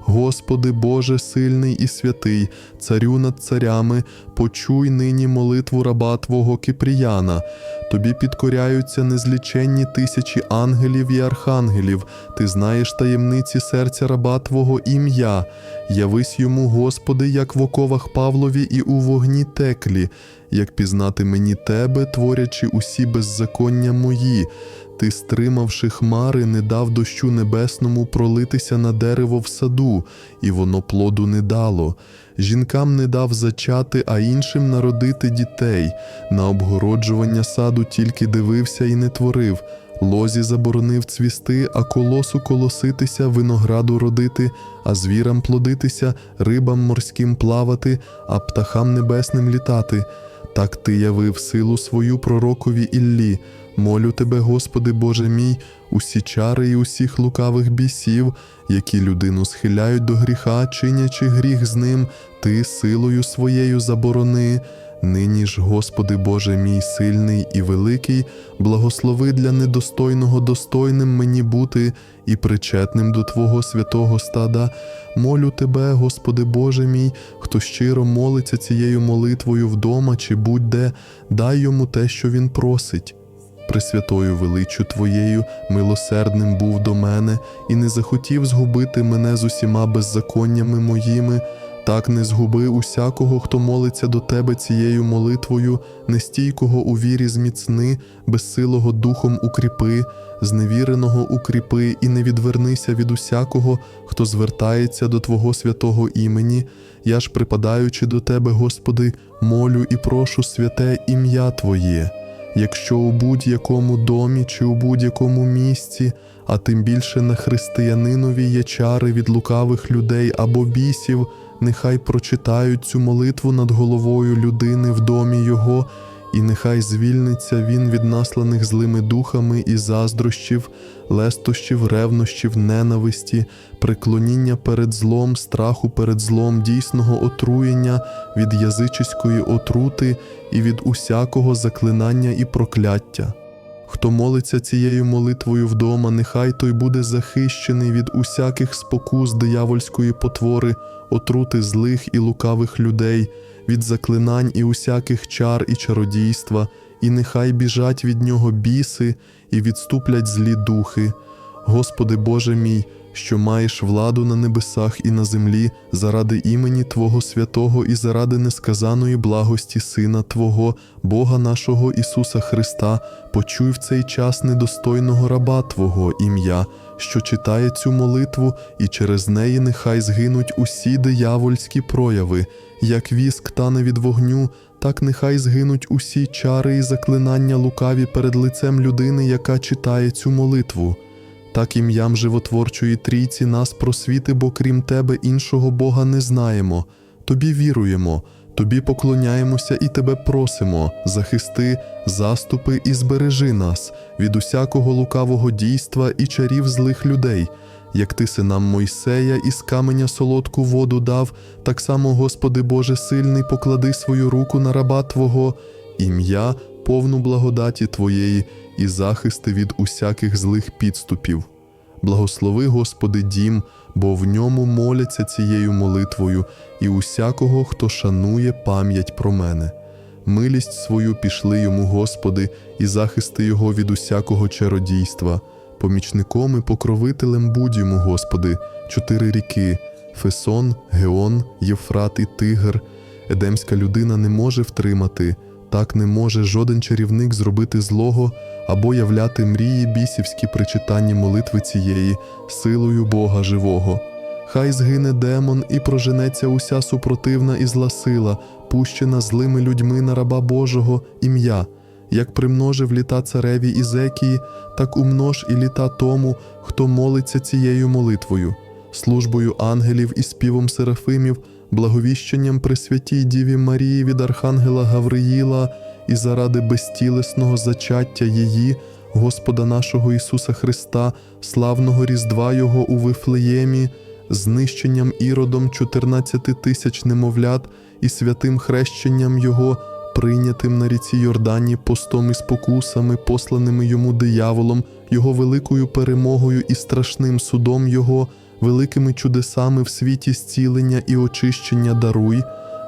Господи Боже сильний і святий, царю над царями, почуй нині молитву раба Твого Кипріяна. Тобі підкоряються незліченні тисячі ангелів і архангелів. Ти знаєш таємниці серця раба Твого ім'я. Явись йому, Господи, як в оковах Павлові і у вогні теклі, як пізнати мені Тебе, творячи усі беззаконня мої. Ти, стримавши хмари, не дав дощу небесному пролитися на дерево в саду, і воно плоду не дало. Жінкам не дав зачати, а іншим народити дітей. На обгороджування саду тільки дивився і не творив. Лозі заборонив цвісти, а колосу колоситися, винограду родити, а звірам плодитися, рибам морським плавати, а птахам небесним літати. Так ти явив силу свою пророкові Іллі. Молю тебе, Господи Боже мій, усі чари і усіх лукавих бісів, які людину схиляють до гріха, чинячи гріх з ним, ти силою своєю заборони. Нині ж, Господи Боже мій сильний і великий, благослови для недостойного достойним мені бути і причетним до Твого святого стада. Молю Тебе, Господи Боже мій, хто щиро молиться цією молитвою вдома чи будь-де, дай йому те, що він просить. Пресвятою величчю Твоєю милосердним був до мене і не захотів згубити мене з усіма беззаконнями моїми. Так не згуби усякого, хто молиться до тебе цією молитвою, нестійкого у вірі зміцни, безсилого духом укріпи, зневіреного укріпи, і не відвернися від усякого, хто звертається до Твого святого імені. Я ж, припадаючи до Тебе, Господи, молю і прошу святе ім'я Твоє. Якщо у будь-якому домі чи у будь-якому місці, а тим більше на християнинові є чари від лукавих людей або бісів, нехай прочитають цю молитву над головою людини в домі його, і нехай звільниться він від насланих злими духами і заздрощів, лестощів, ревнощів, ненависті, преклоніння перед злом, страху перед злом, дійсного отруєння, від язичиської отрути і від усякого заклинання і прокляття. Хто молиться цією молитвою вдома, нехай той буде захищений від усяких спокус диявольської потвори, отрути злих і лукавих людей, від заклинань і усяких чар і чародійства, і нехай біжать від нього біси і відступлять злі духи. Господи Боже мій, що маєш владу на небесах і на землі, заради імені Твого святого і заради несказаної благості Сина Твого, Бога нашого Ісуса Христа, почуй в цей час недостойного раба Твого ім'я, що читає цю молитву, і через неї нехай згинуть усі диявольські прояви, як віск тане від вогню, так нехай згинуть усі чари і заклинання лукаві перед лицем людини, яка читає цю молитву. Так ім'ям животворчої трійці нас просвіти, бо крім тебе іншого Бога не знаємо. Тобі віруємо, тобі поклоняємося і тебе просимо, захисти, заступи і збережи нас від усякого лукавого дійства і чарів злих людей. Як ти синам Мойсея із каменя солодку воду дав, так само, Господи Боже сильний, поклади свою руку на раба Твого, ім'я, повну благодаті Твоєї і захисти від усяких злих підступів. Благослови, Господи, дім, бо в ньому моляться цією молитвою, і усякого, хто шанує пам'ять про мене. Милість свою пішли йому, Господи, і захисти його від усякого чародійства. Помічником і покровителем будь йому, Господи, чотири ріки Фесон, Геон, Єфрат і Тигр. Едемська людина не може втримати, так не може жоден чарівник зробити злого або являти мрії бісівські при читанні молитви цієї силою Бога живого. Хай згине демон і проженеться уся супротивна і зла сила, пущена злими людьми на раба Божого ім'я. Як примножив літа цареві Ізекії, так умнож і літа тому, хто молиться цією молитвою. службою ангелів і співом серафимів, благовіщенням Пресвятій Діві Марії від Архангела Гавриїла і заради безтілесного зачаття її, Господа нашого Ісуса Христа, славного Різдва Його у Вифлеємі, знищенням іродом 14 тисяч немовлят і святим хрещенням Його, прийнятим на ріці Йордані постом і спокусами, посланими йому дияволом, його великою перемогою і страшним судом Його, великими чудесами в світі зцілення і очищення даруй,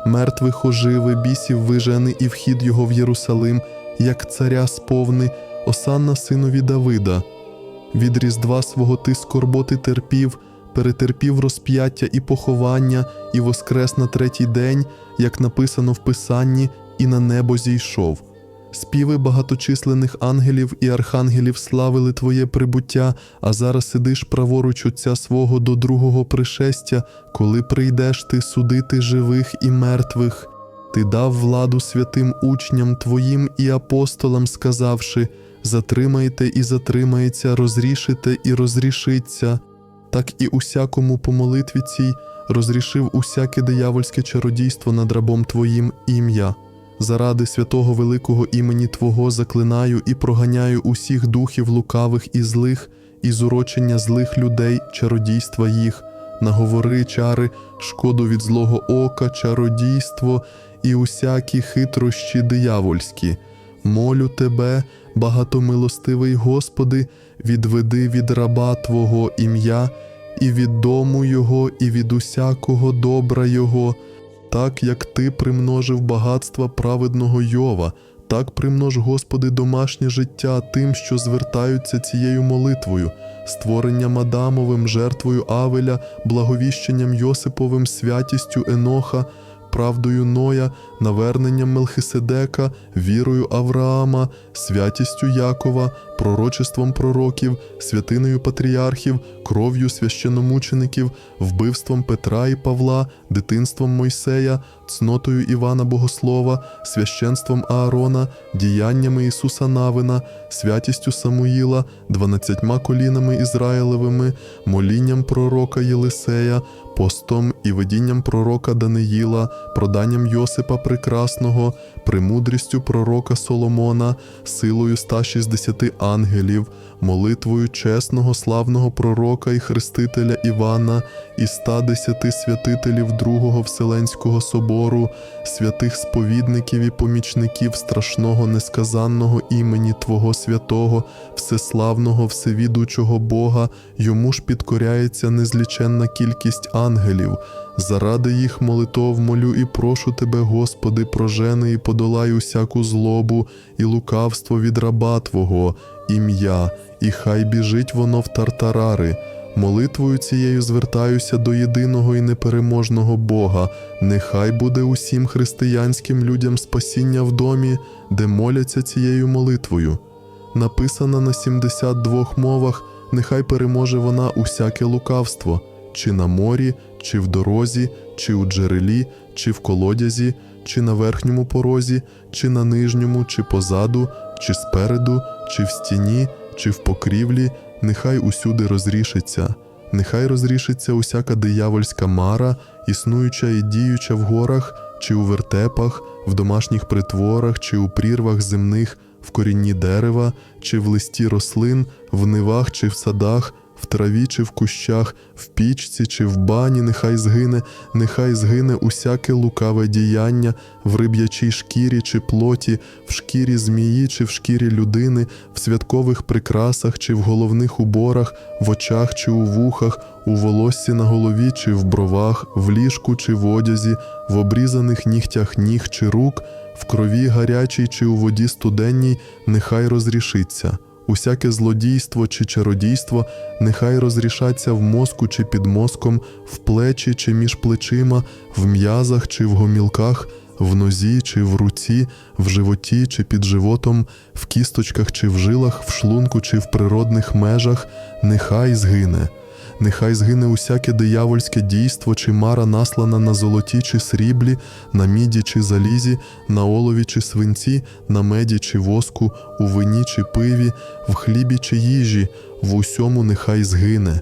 мертвих оживи, бісів вижени і вхід Його в Єрусалим, як царя сповни, осанна синові Давида. Від різдва свого ти скорботи терпів, перетерпів розп'яття і поховання, і воскрес на третій день, як написано в Писанні, і на небо зійшов. Співи багаточисленних ангелів і архангелів славили Твоє прибуття, а зараз сидиш праворуч Отця свого до другого пришестя, коли прийдеш ти судити живих і мертвих. Ти дав владу святим учням Твоїм і апостолам, сказавши: затримайте і затримається, розрішите і розрішиться. Так і усякому по молитві цій розрішив усяке диявольське чародійство над рабом Твоїм ім'я. Заради святого великого імені Твого заклинаю і проганяю усіх духів лукавих і злих, і зурочення злих людей, чародійства їх, наговори чари, шкоду від злого ока, чародійство і усякі хитрощі диявольські. Молю тебе, багатомилостивий Господи, відведи від раба Твого ім'я, і від дому Його, і від усякого добра Його, так як Ти примножив багатства праведного Йова, так примнож, Господи, домашнє життя тим, що звертаються цією молитвою, створенням Адамовим, жертвою Авеля, благовіщенням Йосиповим, святістю Еноха, правдою Ноя, наверненням Мелхиседека, вірою Авраама, святістю Якова, пророчеством пророків, святиною патріархів, кров'ю священомучеників, вбивством Петра і Павла, дитинством Мойсея, цнотою Івана Богослова, священством Аарона, діяннями Ісуса Навина, святістю Самуїла, дванадцятьма колінами Ізраїлевими, молінням пророка Єлисея, постом і видінням пророка Даниїла, проданням Йосипа Прекрасного, премудрістю пророка Соломона, силою 160 ангелів, молитвою чесного славного пророка і хрестителя Івана і 110 святителів Другого Вселенського собору, святих сповідників і помічників страшного несказанного імені Твого святого, всеславного, всевідучого Бога, йому ж підкоряється незліченна кількість ангелів. Заради їх молитов молю і прошу тебе, Господи, прожени і подолай усяку злобу і лукавство від раба Твого, ім'я, і хай біжить воно в тартарари. Молитвою цією звертаюся до єдиного і непереможного Бога. Нехай буде усім християнським людям спасіння в домі, де моляться цією молитвою. Написана на 72 мовах, нехай переможе вона усяке лукавство, чи на морі, чи в дорозі, чи у джерелі, чи в колодязі, чи на верхньому порозі, чи на нижньому, чи позаду, чи спереду, чи в стіні, чи в покрівлі, нехай усюди розрішиться. Нехай розрішиться усяка диявольська мара, існуюча і діюча в горах, чи у вертепах, в домашніх притворах, чи у прірвах земних, в корінні дерева, чи в листі рослин, в нивах чи в садах, в траві чи в кущах, в пічці чи в бані, нехай згине, нехай згине усяке лукаве діяння, в риб'ячій шкірі чи плоті, в шкірі змії чи в шкірі людини, в святкових прикрасах чи в головних уборах, в очах чи у вухах, у волоссі на голові чи в бровах, в ліжку чи в одязі, в обрізаних нігтях ніг чи рук, в крові гарячій чи у воді студенній, нехай розрішиться. Усяке злодійство чи чародійство нехай розрішаться в мозку чи під мозком, в плечі чи між плечима, в м'язах чи в гомілках, в нозі чи в руці, в животі чи під животом, в кісточках чи в жилах, в шлунку чи в природних межах, нехай згине. Нехай згине усяке диявольське дійство чи мара наслана на золоті чи сріблі, на міді чи залізі, на олові чи свинці, на меді чи воску, у вині чи пиві, в хлібі чи їжі, в усьому нехай згине.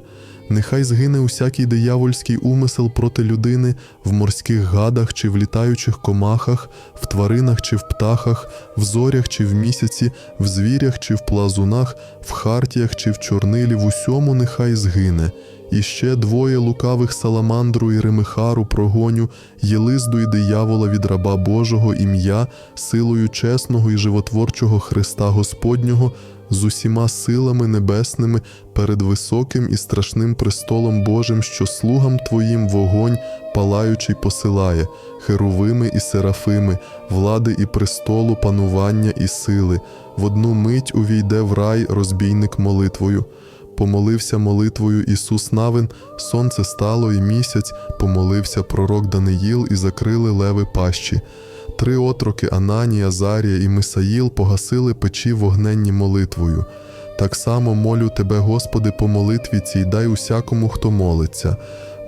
Нехай згине усякий диявольський умисел проти людини в морських гадах чи в літаючих комахах, в тваринах чи в птахах, в зорях чи в місяці, в звірях чи в плазунах, в хартіях чи в чорнилі, в усьому нехай згине. І ще двоє лукавих саламандру і ремихару прогоню, єлизду і диявола від раба Божого ім'я, силою чесного і животворчого Христа Господнього, з усіма силами небесними перед високим і страшним престолом Божим, що слугам Твоїм вогонь палаючий посилає, херувими і серафими, влади і престолу, панування і сили. В одну мить увійде в рай розбійник молитвою. Помолився молитвою Ісус Навин, сонце стало і місяць, помолився пророк Даниїл і закрили леви пащі. Три отроки Ананія, Зарія і Мисаїл погасили печі вогненні молитвою. Так само молю тебе, Господи, по молитві цій дай усякому, хто молиться.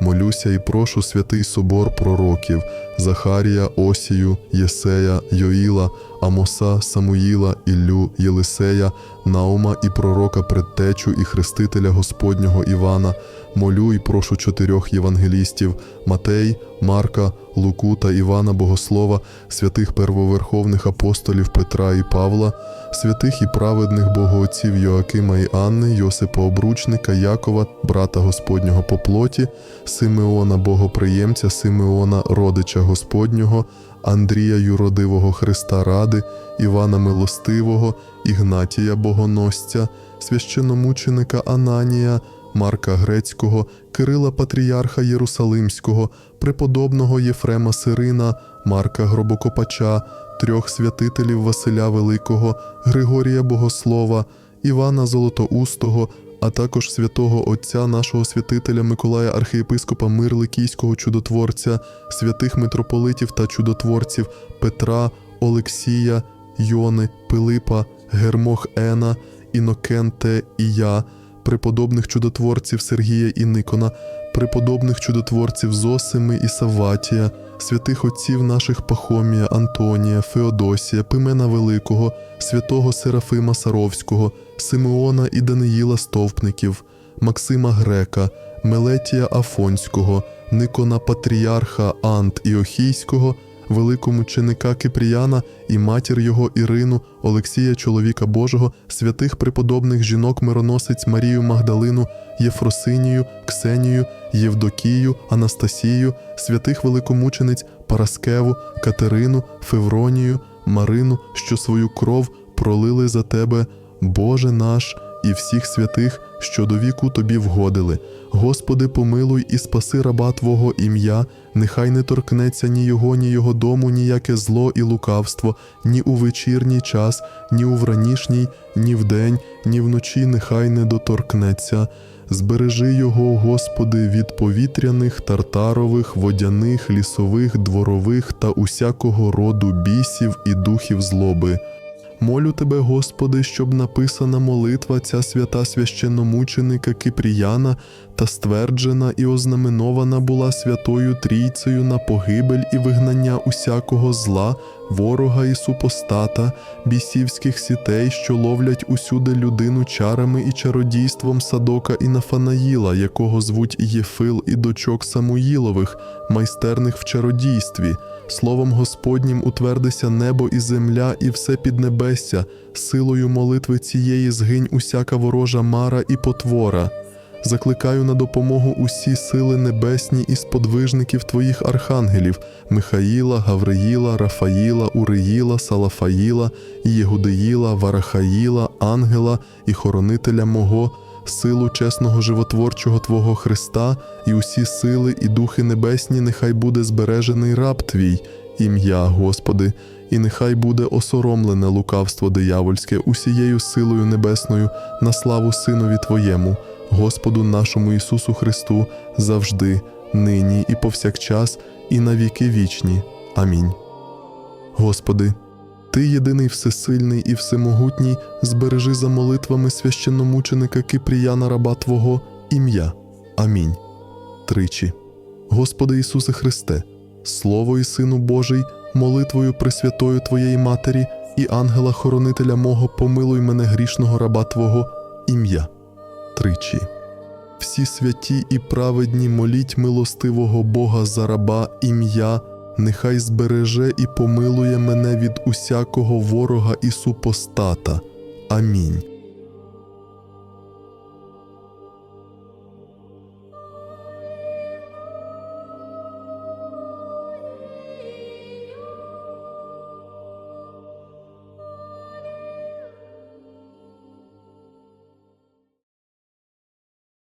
Молюся і прошу святий собор пророків Захарія, Осію, Єсея, Йоїла, Амоса, Самуїла, Іллю, Єлисея, Наума і пророка предтечу і хрестителя Господнього Івана. Молю і прошу чотирьох євангелістів Матей, Марка, Луку та Івана Богослова, святих первоверховних апостолів Петра і Павла, святих і праведних богоотців Йоакима і Анни, Йосипа Обручника, Якова, брата Господнього по плоті, Симеона Богоприємця, Симеона, родича Господнього, Андрія Юродивого Христа Ради, Івана Милостивого, Ігнатія Богоносця, священомученика Ананія, Марка Грецького, Кирила Патріарха Єрусалимського, преподобного Єфрема Сирина, Марка Гробокопача, трьох святителів Василя Великого, Григорія Богослова, Івана Золотоустого, а також святого Отця нашого святителя Миколая архієпископа Мирликійського чудотворця, святих митрополитів та чудотворців Петра, Олексія, Йони, Пилипа, Гермох Ена, Інокенте і я, преподобних чудотворців Сергія і Никона, преподобних чудотворців Зосими і Савватія, святих отців наших Пахомія, Антонія, Феодосія, Пимена Великого, святого Серафима Саровського, Симеона і Даниїла Стовпників, Максима Грека, Мелетія Афонського, Никона Патріарха Ант Іохійського, великомученика Кипріяна і матір його Ірину, Олексія, чоловіка Божого, святих преподобних жінок мироносиць Марію Магдалину, Єфросинію, Ксенію, Євдокію, Анастасію, святих великомучениць Параскеву, Катерину, Февронію, Марину, що свою кров пролили за тебе, Боже наш, і всіх святих, що до віку тобі вгодили. Господи, помилуй і спаси раба Твого ім'я, нехай не торкнеться ні його, ні його дому, ніяке зло і лукавство, ні у вечірній час, ні у вранішній, ні вдень, ні вночі нехай не доторкнеться. Збережи його, Господи, від повітряних, тартарових, водяних, лісових, дворових та усякого роду бісів і духів злоби. Молю тебе, Господи, щоб написана молитва ця свята священномученика Кипріяна та стверджена і ознаменована була Святою Трійцею на погибель і вигнання усякого зла, ворога і супостата, бісівських сітей, що ловлять усюди людину чарами і чародійством Садока і Нафанаїла, якого звуть Єфил і дочок Самуїлових, майстерних в чародійстві. Словом Господнім утвердися небо і земля, і все піднебесся, силою молитви цієї згинь усяка ворожа мара і потвора. Закликаю на допомогу усі сили небесні і сподвижників твоїх архангелів Михаїла, Гавриїла, Рафаїла, Уриїла, Салафаїла, Єгудеїла, Варахаїла, Ангела і хоронителя мого, силу чесного животворчого Твого Христа, і усі сили і духи небесні, нехай буде збережений раб Твій, ім'я Господи, і нехай буде осоромлене лукавство диявольське усією силою небесною на славу Синові Твоєму, Господу нашому Ісусу Христу, завжди, нині і повсякчас, і на віки вічні. Амінь. Господи, Ти єдиний всесильний і всемогутній, збережи за молитвами священномученика Кипріяна раба Твого ім'я. Амінь. Тричі. Господи Ісусе Христе, Слово і Сину Божий, молитвою Пресвятою Твоєї Матері і ангела-хоронителя мого, помилуй мене грішного раба Твого ім'я. Тричі. всі святі і праведні моліть милостивого Бога за раба ім'я, нехай збереже і помилує мене від усякого ворога і супостата. Амінь.